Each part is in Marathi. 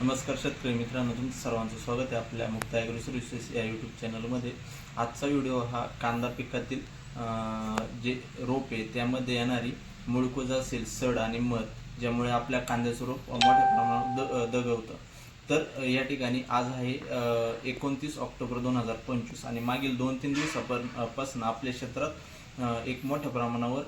नमस्कार शेतकरी मित्रांनो तुमचं सर्वांचं स्वागत आहे आपल्या मुक्ता ॲग्रो सर्व्हिसेस या यूट्यूब चॅनलमध्ये आजचा व्हिडिओ हा कांदा पिकातील जे रोप आहे त्यामध्ये येणारी मुळकोज असेल सड आणि मध ज्यामुळे आपल्या कांद्याचं रोप मोठ्या प्रमाणात द दगवतं. तर या ठिकाणी आज आहे एकोणतीस ऑक्टोबर दोन हजार पंचवीस आणि मागील दोन तीन दिवसापासून आपल्या क्षेत्रात एक मोठ्या प्रमाणावर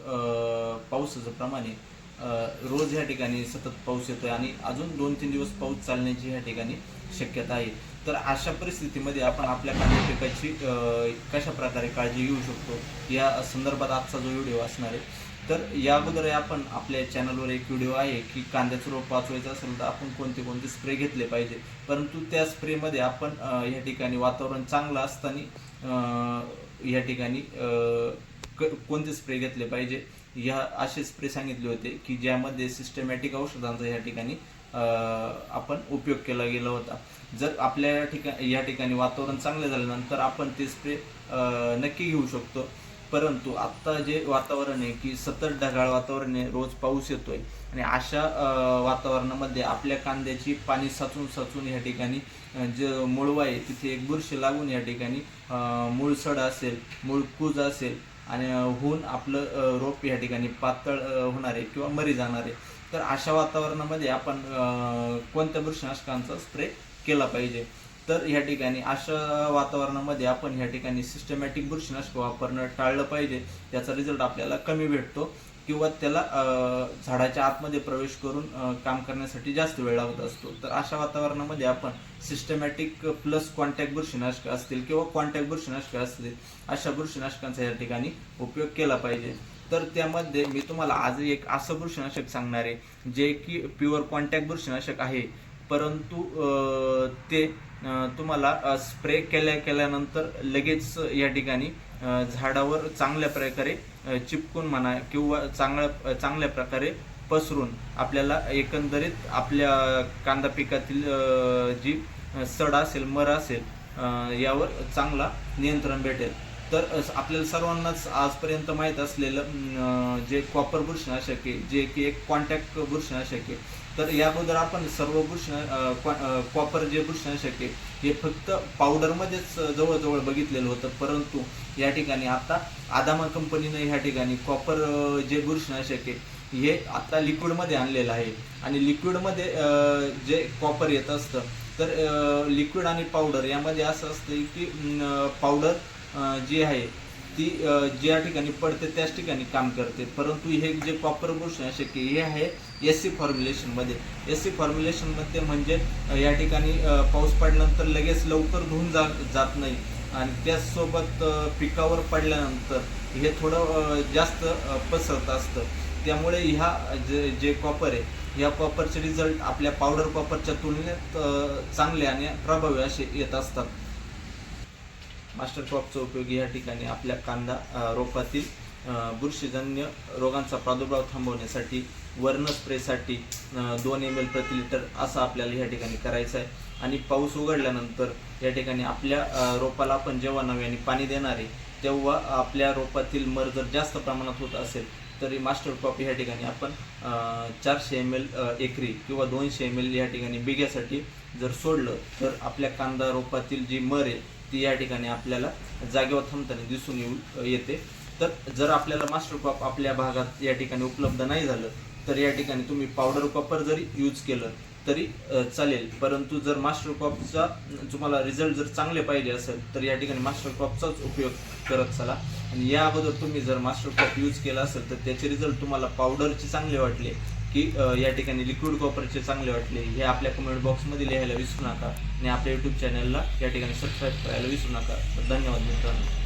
पावसाचं प्रमाण आहे. रोज ह्या ठिकाणी सतत पाऊस येतोय आणि अजून दोन तीन दिवस पाऊस चालण्याची ह्या ठिकाणी शक्यता आहे. तर अशा परिस्थितीमध्ये आपण आपल्या कांद्या पिकाची कशा प्रकारे काळजी घेऊ शकतो? या संदर्भात आजचा जो व्हिडिओ असणार आहे. तर या अगोदर आपण आपल्या चॅनलवर एक व्हिडिओ आहे की कांद्याचं रोप वाचवायचं असेल तर आपण कोणते कोणते स्प्रे घेतले पाहिजे? परंतु त्या स्प्रेमध्ये आपण या ठिकाणी वातावरण चांगलं असताना या ठिकाणी क- कोणते स्प्रे घेतले पाहिजे? या असे स्प्रे सांगितले होते की ज्यामध्ये सिस्टमॅटिक औषधांचा या ठिकाणी आपण उपयोग केला गेला होता. जर आपल्या ठिकाणी या ठिकाणी वातावरण चांगलं झाल्यानंतर आपण ते स्प्रे नक्की घेऊ शकतो. परंतु आत्ता जे वातावरण आहे की सतत ढगाळ वातावरण आहे रोज पाऊस येतोय आणि अशा वातावरणामध्ये आपल्या कांद्याची पाणी साचून साचून या ठिकाणी जे मुळवा आहे तिथे एक बुरशी लागून या ठिकाणी मूळ सड असेल मुळकूज असेल आणि होऊन आपलं रोप या ठिकाणी पातळ होणारे होणार आहे किंवा मरी जाणार. आहे तर अशा वातावरणामध्ये आपण कोणत्या बुरशीनाशकांचा स्प्रे केला पाहिजे? तर ह्या ठिकाणी अशा वातावरणामध्ये आपण ह्या ठिकाणी सिस्टमॅटिक बुरशीनाशक वापरणं टाळलं पाहिजे. त्याचा रिझल्ट आपल्याला कमी भेटतो. किंवा त्याला झाडाच्या आतमध्ये प्रवेश करून काम करण्यासाठी जास्त वेळ लागत असतो. तर अशा वातावरणामध्ये आपण सिस्टमॅटिक प्लस कॉन्टॅक्ट बुरशीनाशक असतील किंवा कॉन्टॅक्ट बुरशीनाशक असतील अशा बुरशीनाशकांचा या ठिकाणी उपयोग केला पाहिजे. तर त्यामध्ये मी तुम्हाला आज एक असं बुरशीनाशक सांगणार आहे जे की प्युअर कॉन्टॅक्ट बुरशीनाशक आहे. परंतु ते तुम्हाला स्प्रे केल्या केल्यानंतर लगेच या ठिकाणी झाडावर चांगल्या प्रकारे चिपकून म्हणा किंवा चांगल्या चांगल्या प्रकारे पसरून आपल्याला एकंदरीत आपल्या कांदा पिकातील जी सड असेल मर असेल यावर चांगला नियंत्रण भेटेल. तर अस- आपल्याला सर्वांनाच आजपर्यंत माहीत असलेलं जे कॉपर बुरशीनाशक आहे जे की एक कॉन्टॅक्ट बुरशीनाशक आहे. तर या अगोदर आपण सर्व बुरशीना कॉपर जे बुरशीनाशक आहे हे फक्त पावडरमध्येच जवळजवळ बघितलेलं होतं. परंतु या ठिकाणी आता आदामा कंपनीनं ह्या ठिकाणी कॉपर जे बुरशीनाशक आहे हे आता लिक्विडमध्ये आणलेलं आहे. आणि लिक्विडमध्ये जे कॉपर येत असतं तर लिक्विड आणि पावडर यामध्ये असं असतं की पावडर जी आहे ती ज्या ठिकाणी पडते त्याच ठिकाणी काम करते. परंतु हे जे कॉपर बुरशीनाशक आहे हे आहे एस सी फॉर्म्युलेशनमध्ये एस सी फॉर्म्युलेशनमध्ये म्हणजे या ठिकाणी पाऊस पडल्यानंतर लगेच लवकर धुवून जा जात नाही. आणि त्याचसोबत पिकावर पडल्यानंतर हे थोडं जास्त पसरत असतं. त्यामुळे ह्या जे जे कॉपर आहे या कॉपरचे रिझल्ट आपल्या पावडर कॉपरच्या तुलनेत चांगले आणि प्रभावी असे येत असतात. मास्टर क्रॉपचा उपयोग या ठिकाणी आपल्या कांदा रोपातील बुरशीजन्य रोगांचा प्रादुर्भाव थांबवण्यासाठी वर्ण स्प्रेसाठी दोन एम एल प्रति लिटर असा आपल्याला या ठिकाणी करायचं आहे. आणि पाऊस उघडल्यानंतर या ठिकाणी आपल्या रोपाला आपण जेव्हा नव्याने पाणी देणार आहे तेव्हा आपल्या रोपातील मर जर जास्त प्रमाणात होत असेल तरी मास्टर क्रॉप या ठिकाणी आपण चारशे एम एल एकरी किंवा दोनशे एम एल या ठिकाणी बिग्यासाठी जर सोडलं तर आपल्या कांदा रोपातील जी मर आहे ती या ठिकाणी आपल्याला जागेवर थांबताना दिसून येऊ येते. तर जर आपल्याला मास्टर क्रॉप आपल्या भागात या ठिकाणी उपलब्ध नाही झालं तर या ठिकाणी तुम्ही पावडर कॉपर जरी यूज केलं तरी चालेल. परंतु जर मास्टर क्रॉपचा तुम्हाला रिझल्ट जर चांगले पाहिजे असेल तर या ठिकाणी मास्टर क्रॉपचाच उपयोग करत चला. आणि या अगोदर तुम्ही जर मास्टर क्रॉप यूज केला असेल तर त्याचे रिझल्ट तुम्हाला पावडरचे चांगले वाटले. की या ठिकाणी लिक्विड कॉपरचे चांगले वाटले हे आपल्या कमेंट बॉक्समध्ये लिहायला विसरू नका आणि आपल्या यूट्यूब चॅनलला या ठिकाणी सबस्क्राईब करायला विसरू नका. तर धन्यवाद मित्रांनो.